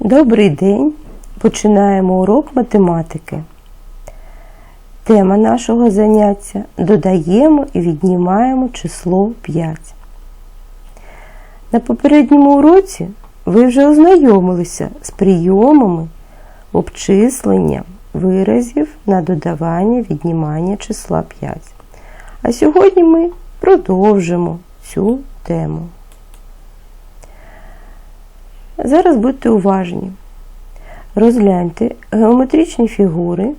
Добрий день! Починаємо урок математики. Тема нашого заняття додаємо і віднімаємо число 5. На попередньому уроці ви вже ознайомилися з прийомами обчислення виразів на додавання віднімання числа 5. А сьогодні ми продовжимо цю тему. Зараз будьте уважні. Розгляньте геометричні фігури,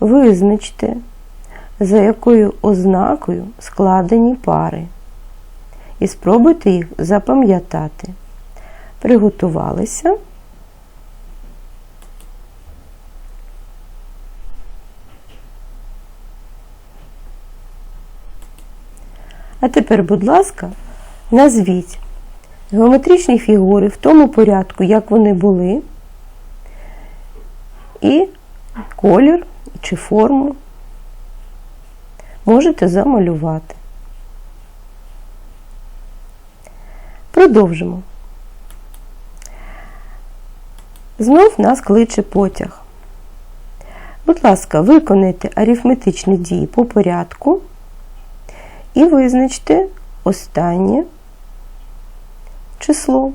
визначте, за якою ознакою складені пари. І спробуйте їх запам'ятати. Приготувалися. А тепер, будь ласка, назвіть геометричні фігури в тому порядку, як вони були, і колір чи форму можете замалювати. Продовжимо. Знов нас кличе потяг. Будь ласка, виконайте арифметичні дії по порядку і визначте останнє число.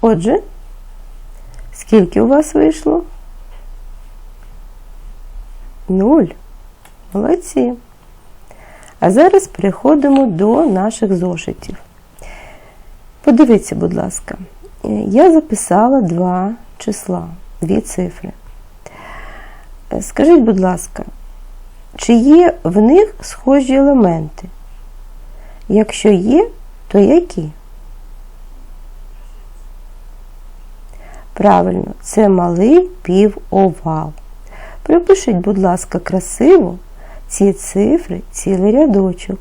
Отже, скільки у вас вийшло? Нуль. Молодці. А зараз переходимо до наших зошитів. Подивіться, будь ласка, я записала два числа, дві цифри. Скажіть, будь ласка, чи є в них схожі елементи? Якщо є, то які? Правильно, це малий півовал. Припишіть, будь ласка, красиво ці цифри цілий рядочок.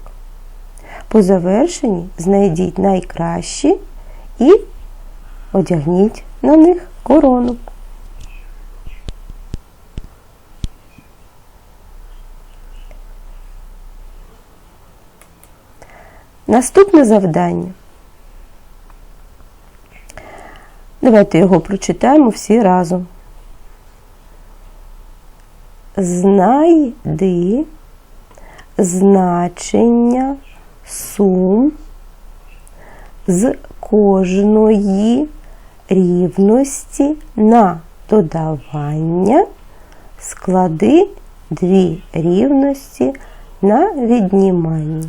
По завершенні знайдіть найкращі і одягніть на них корону. Наступне завдання. Давайте його прочитаємо всі разом. Знайди значення сум з кожної рівності на додавання склади дві рівності на віднімання.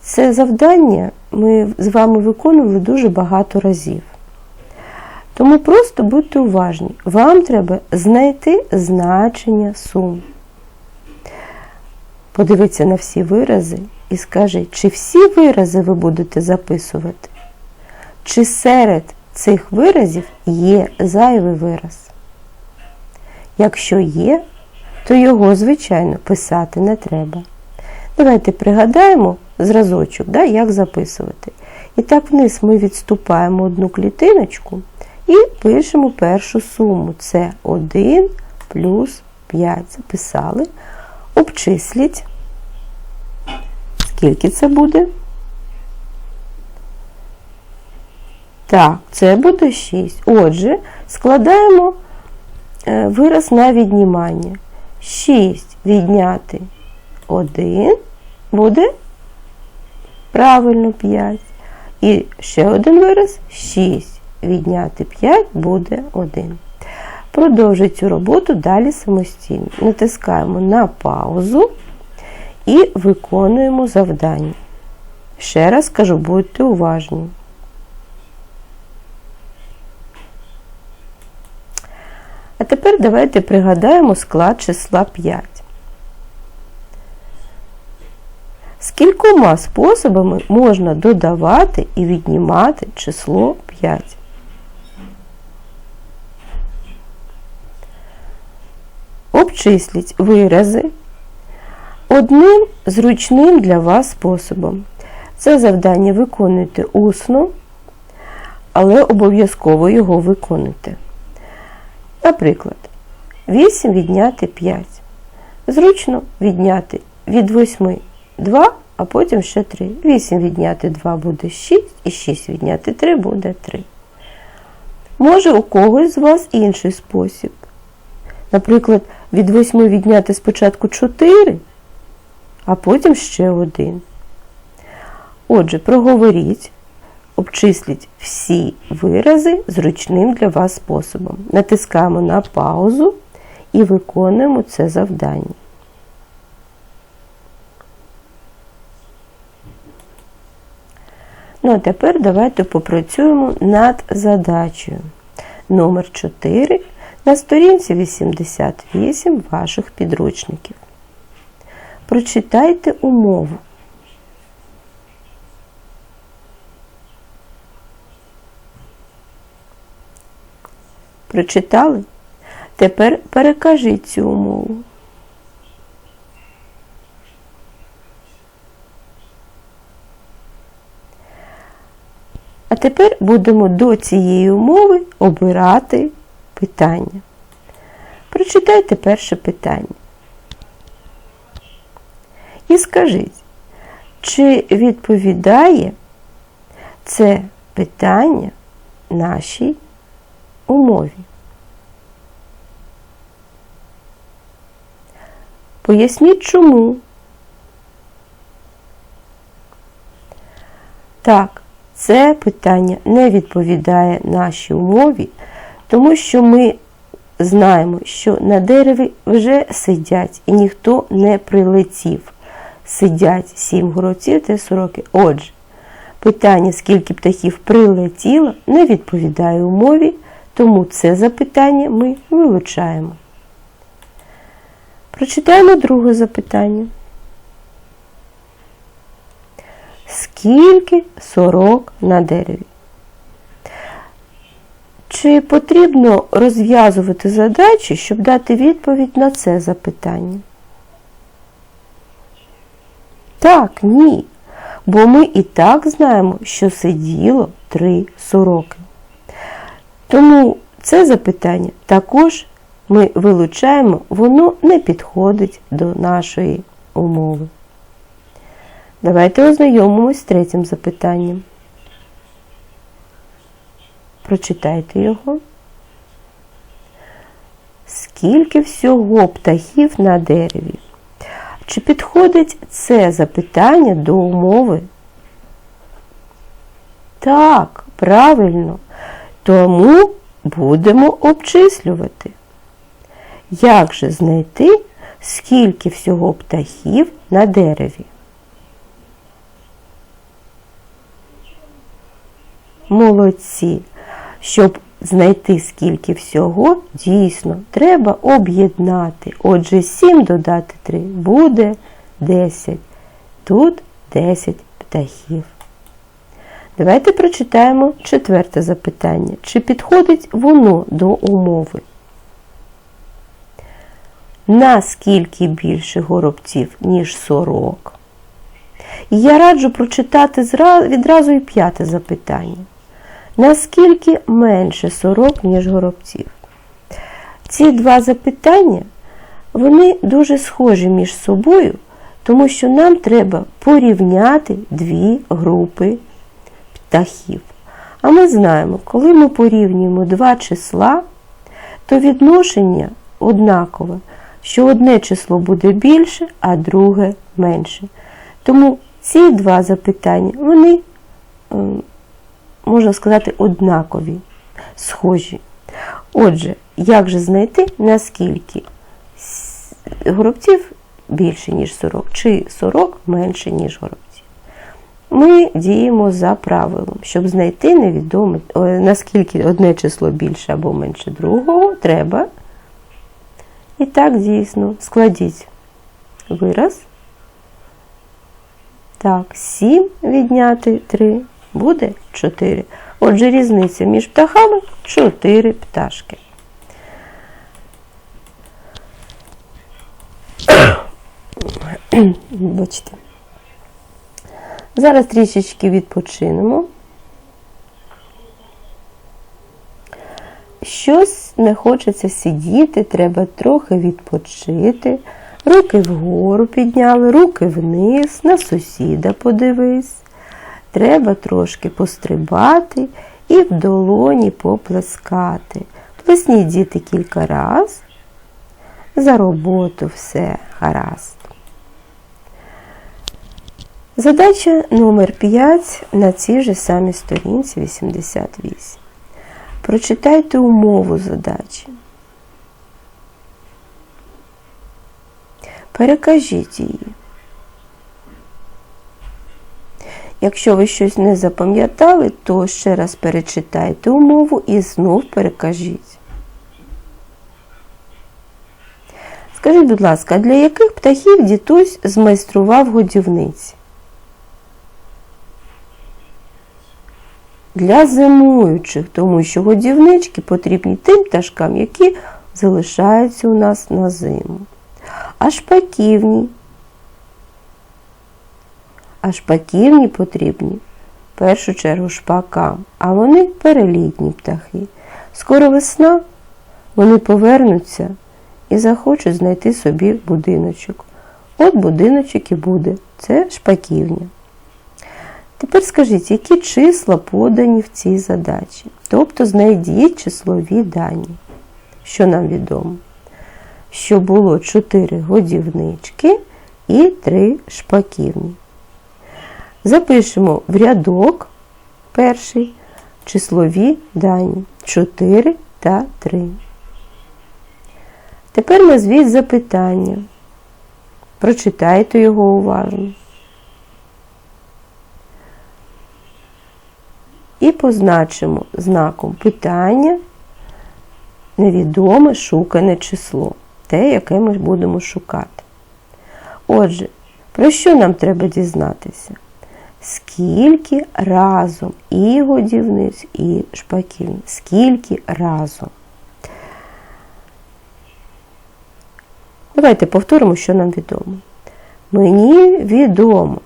Це завдання ми з вами виконували дуже багато разів. Тому просто будьте уважні. Вам треба знайти значення сум. Подивіться на всі вирази і скажіть, чи всі вирази ви будете записувати? Чи серед цих виразів є зайвий вираз? Якщо є, то його, звичайно, писати не треба. Давайте пригадаємо зразочок, да, як записувати. І так вниз ми відступаємо одну клітиночку і пишемо першу суму. Це 1 плюс 5. Записали. Обчисліть. Скільки це буде? Так, це буде 6. Отже, складаємо вираз на віднімання. 6 відняти 1 буде правильно 5. І ще один вираз 6. Відняти 5 буде 1. Продовжуй цю роботу далі самостійно. Натискаємо на паузу і виконуємо завдання. Ще раз кажу, будьте уважні. А тепер давайте пригадаємо склад числа 5. Скількома способами можна додавати і віднімати число 5? Обчисліть вирази одним зручним для вас способом. Це завдання виконуйте усно але обов'язково його виконуйте. Наприклад, 8 відняти 5. Зручно відняти від 8 2, а потім ще 3. 8 відняти 2 буде 6, і 6 відняти 3 буде 3. Може у когось з вас інший спосіб. Наприклад, від 8 відняти спочатку 4, а потім ще 1. Отже, проговоріть, обчисліть всі вирази зручним для вас способом. Натискаємо на паузу і виконуємо це завдання. Ну, а тепер давайте попрацюємо над задачею номер 4 на сторінці 88 ваших підручників. Прочитайте умову. Прочитали? Тепер перекажіть цю умову. А тепер будемо до цієї умови обирати питання. Прочитайте перше питання. І скажіть, чи відповідає це питання нашій умові? Поясніть чому. Так, це питання не відповідає нашій умові, тому що ми знаємо, що на дереві вже сидять і ніхто не прилетів. Сидять сім горобців та сороки. Отже, питання, скільки птахів прилетіло, не відповідає умові, тому це запитання ми вилучаємо. Прочитаємо друге запитання. Скільки сорок на дереві? Чи потрібно розв'язувати задачі, щоб дати відповідь на це запитання? Так, ні. Бо ми і так знаємо, що сиділо три сороки. Тому це запитання також ми вилучаємо, воно не підходить до нашої умови. Давайте ознайомимось з третім запитанням. Прочитайте його. Скільки всього птахів на дереві? Чи підходить це запитання до умови? Так, правильно. Тому будемо обчислювати. Як же знайти, скільки всього птахів на дереві? Молодці. Щоб знайти скільки всього, дійсно, треба об'єднати. Отже, 7 додати 3 буде 10. Тут 10 птахів. Давайте прочитаємо четверте запитання. Чи підходить воно до умови? Наскільки більше горобців, ніж сорок? І я раджу прочитати відразу і п'яте запитання. Наскільки менше сорок, ніж горобців? Ці два запитання, вони дуже схожі між собою, тому що нам треба порівняти дві групи птахів. А ми знаємо, коли ми порівнюємо два числа, то відношення однакове, що одне число буде більше, а друге менше. Тому ці два запитання, вони, можна сказати, однакові, схожі. Отже, як же знайти, наскільки горобців більше, ніж 40, чи 40 менше, ніж горобців? Ми діємо за правилом, щоб знайти невідоме, наскільки одне число більше або менше другого, треба. І так, дійсно, складіть вираз. Так, 7 відняти 3 буде 4. Отже, різниця між птахами 4 пташки. Бачите. Зараз трішечки відпочинемо. щось не хочеться сидіти, треба трохи відпочити. Руки вгору підняли, руки вниз, на сусіда подивись. Треба трошки пострибати і в долоні поплескати. Плесніть діти кілька раз. За роботу все гаразд. Задача номер 5 на цій же самій сторінці 88. Прочитайте умову задачі. Перекажіть її. Якщо ви щось не запам'ятали, то ще раз перечитайте умову і знов перекажіть. Скажіть, будь ласка, для яких птахів дідусь змайстрував годівниці? Для зимуючих, тому що годівнички потрібні тим пташкам, які залишаються у нас на зиму. А шпаківні. А шпаківні потрібні в першу чергу шпакам, а вони перелітні птахи. Скоро весна, вони повернуться і захочуть знайти собі будиночок. От будиночок і буде. Це шпаківня. Тепер скажіть, які числа подані в цій задачі? Тобто знайдіть числові дані, що нам відомо. Що було 4 годівнички і 3 шпаківні. Запишемо в рядок перший числові дані 4 та 3. Тепер назвіть запитання. Прочитайте його уважно. І позначимо знаком питання невідоме шукане число, те, яке ми будемо шукати. Отже, про що нам треба дізнатися? Скільки разом і годівниць, і шпаківниць, скільки разом. Давайте повторимо, що нам відомо. Мені відомо,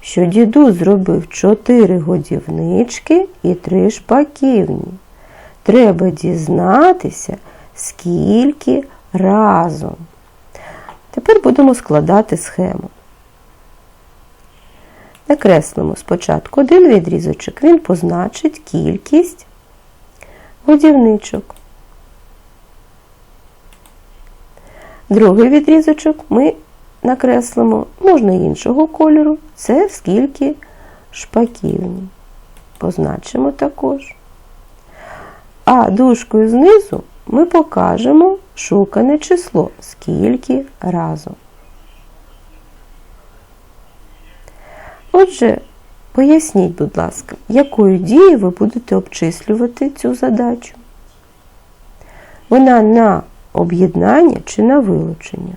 що діду зробив 4 годівнички і 3 шпаківні. Треба дізнатися, скільки разом. Тепер будемо складати схему. Накреслимо спочатку один відрізочок, він позначить кількість годівничок. Другий відрізочок ми накреслимо, можна іншого кольору, це скільки шпаківні. Позначимо також. А дужкою знизу ми покажемо шукане число, скільки разом. Отже, поясніть, будь ласка, якою дією ви будете обчислювати цю задачу? Вона на об'єднання чи на вилучення?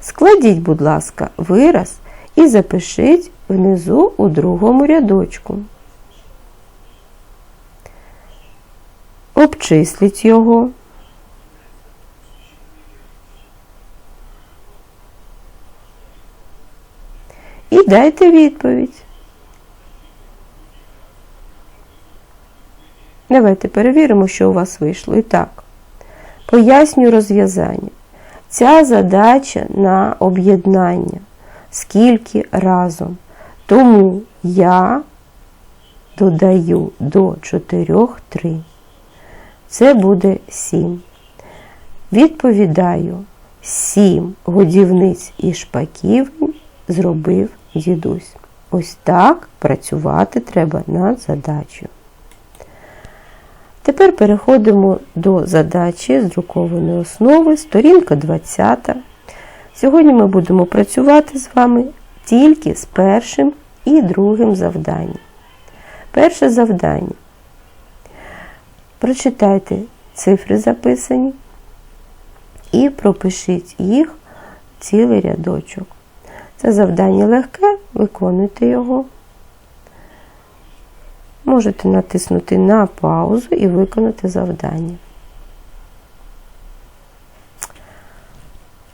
Складіть, будь ласка, вираз і запишіть внизу у другому рядочку. Обчисліть його. Дайте відповідь. Давайте перевіримо, що у вас вийшло. І так, пояснюю розв'язання. Ця задача на об'єднання. Скільки разом. Тому я додаю до 4 3. Це буде 7. Відповідаю, 7 годівниць і шпаків зробив дідусь. Ось так працювати треба над задачею. Тепер переходимо до задачі з друкованої основи, сторінка 20. Сьогодні ми будемо працювати з вами тільки з першим і другим завданням. Перше завдання. Прочитайте цифри записані і пропишіть їх цілий рядочок. Це завдання легке, виконуйте його. Можете натиснути на паузу і виконати завдання.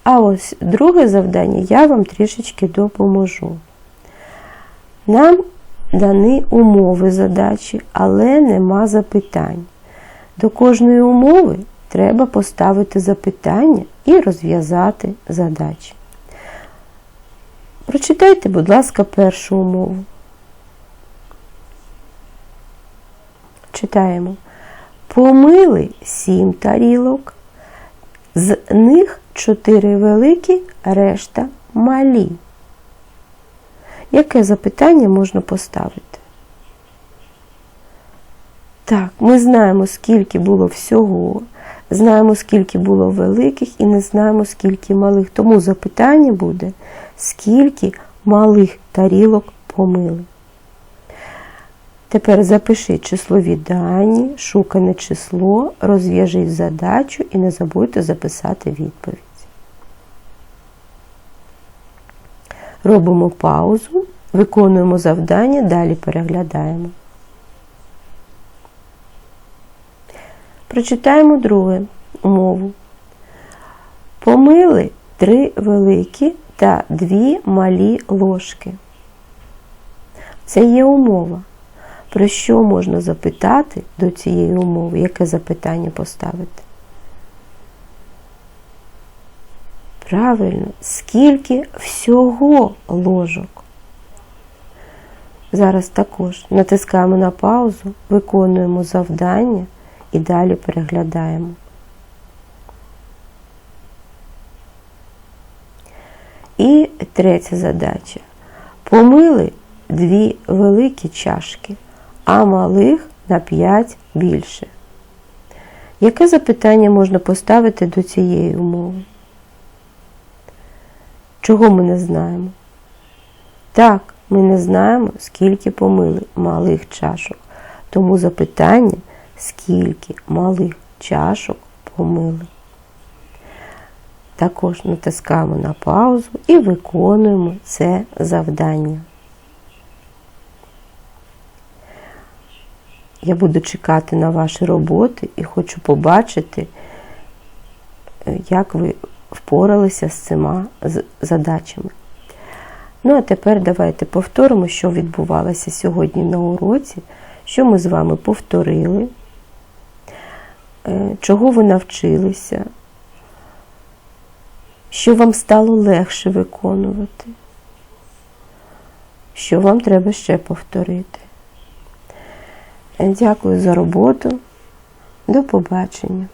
А ось друге завдання я вам трішечки допоможу. Нам дані умови задачі, але нема запитань. До кожної умови треба поставити запитання і розв'язати задачі. Прочитайте, будь ласка, першу умову. Читаємо. Помили сім тарілок, з них чотири великі, решта малі. Яке запитання можна поставити? Так, ми знаємо, скільки було всього, знаємо, скільки було великих і не знаємо, скільки малих. Тому запитання буде, скільки малих тарілок помили. Тепер запиши числові дані, шукане число, розв'яжіть задачу і не забудьте записати відповідь. Робимо паузу, виконуємо завдання, далі переглядаємо. Прочитаємо друге умову. Помили три великі та дві малі ложки. Це є умова. Про що можна запитати до цієї умови? Яке запитання поставити? Правильно, скільки всього ложок? Зараз також натискаємо на паузу, виконуємо завдання і далі переглядаємо. І третя задача. Помили дві великі чашки, а малих на 5 більше. Яке запитання можна поставити до цієї умови? Чого ми не знаємо? Так, ми не знаємо, скільки помили малих чашок. Тому запитання, скільки малих чашок помили. Також натискаємо на паузу і виконуємо це завдання. Я буду чекати на ваші роботи і хочу побачити, як ви впоралися з цими задачами. Ну, а тепер давайте повторимо, що відбувалося сьогодні на уроці, що ми з вами повторили, чого ви навчилися, що вам стало легше виконувати, що вам треба ще повторити. Дякую за роботу. До побачення.